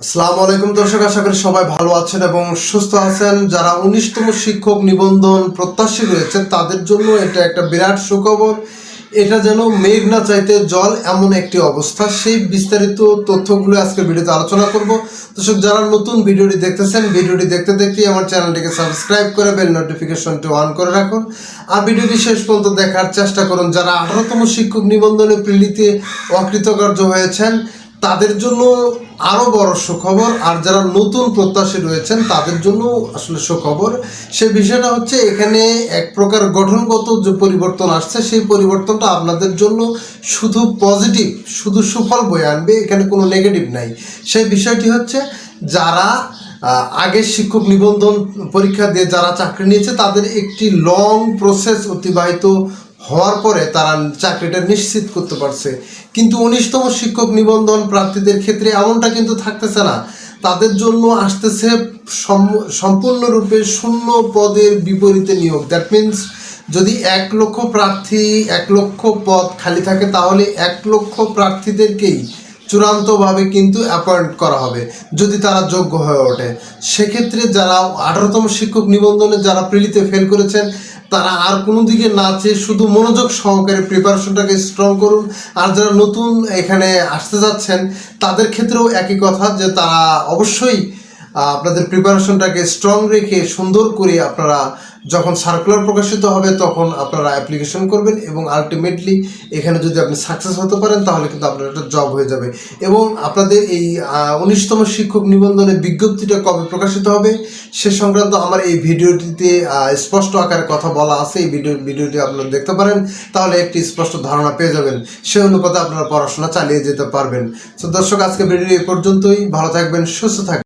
আসসালামু আলাইকুম দর্শক, আশা করি সবাই ভালো আছেন এবং সুস্থ আছেন। যারা উনিশতম শিক্ষক নিবন্ধন প্রত্যাশী রয়েছে তাদের জন্য এটা একটা বিরাট সুখবর। এটা যেন মেঘ না চাইতে জল এমন একটি অবস্থা। সেই বিস্তারিত তথ্যগুলো আজকে ভিডিওতে আলোচনা করব। দর্শক, যারা নতুন ভিডিওটি দেখতেছেন, ভিডিওটি দেখতে দেখতে আমার চ্যানেলটিকে সাবস্ক্রাইব করে বেল নোটিফিকেশনটি অন করে রাখুন। আর ভিডিওটি শেষ পর্যন্ত দেখার চেষ্টা করুন। যারা আঠারোতম শিক্ষক নিবন্ধনে প্রিলিতে অকৃতকার্য হয়েছেন তাদের জন্য আরও বড় সুখবর, আর যারা নতুন প্রত্যাশী রয়েছেন, তাদের জন্য আসলে সুখবর। সে বিষয়টা হচ্ছে, এখানে এক প্রকার গঠনগত যে পরিবর্তন আসছে, সেই পরিবর্তনটা আপনাদের জন্য শুধু পজিটিভ শুধু সুফল বয়ে আনবে, এখানে কোনো নেগেটিভ নাই। সেই বিষয়টি হচ্ছে, যারা আগের শিক্ষক নিবন্ধন পরীক্ষা দিয়ে যারা চাকরি নিয়েছে, তাদের একটি লং প্রসেস অতিবাহিত হওয়ার পরে তারা চাকরিটা নিশ্চিত করতে পারছে। কিন্তু উনিশতম শিক্ষক নিবন্ধন প্রার্থীদের ক্ষেত্রে এমনটা কিন্তু থাকতেছে না। তাদের জন্য আসতেছে সম্পূর্ণরূপে শূন্য পদের বিপরীতে নিয়োগ। দ্যাট মিন্স যদি এক লক্ষ প্রার্থী এক লক্ষ পদ খালি থাকে, তাহলে এক লক্ষ প্রার্থীদেরকেই চূড়ান্তভাবে কিন্তু অ্যাপয়েন্ট করা হবে, যদি তারা যোগ্য হয়ে ওঠে। সেক্ষেত্রে যারা আঠারোতম শিক্ষক নিবন্ধনে যারা প্রিলিতে ফেল করেছেন, তারা আর কোনো দিকে না চেয়ে শুধু মনোযোগ সহকারে প্রিপারেশনটাকে স্ট্রং করুন। আর যারা নতুন এখানে আসতে যাচ্ছেন, তাদের ক্ষেত্রেও একই কথা যে তারা অবশ্যই আপনাদের প্রিপারেশনটাকে স্ট্রং রেখে সুন্দর করে আপনারা যখন সার্কুলার প্রকাশিত হবে তখন আপনারা অ্যাপ্লিকেশন করবেন এবং আলটিমেটলি এখানে যদি আপনি সাকসেস হতে পারেন তাহলে কিন্তু আপনার একটা জব হয়ে যাবে। এবং আপনাদের এই উনিশতম শিক্ষক নিবন্ধনের বিজ্ঞপ্তিটা কবে প্রকাশিত হবে সে সংক্রান্ত আমার এই ভিডিওটিতে স্পষ্ট আকারে কথা বলা আছে। এই ভিডিও, ভিডিওটি আপনারা দেখতে পারেন, তাহলে একটি স্পষ্ট ধারণা পেয়ে যাবেন। সে অনুপাতে আপনারা পড়াশোনা চালিয়ে যেতে পারবেন। তো দর্শক আজকে ভিডিও এ পর্যন্তই। ভালো থাকবেন, সুস্থ থাকবেন।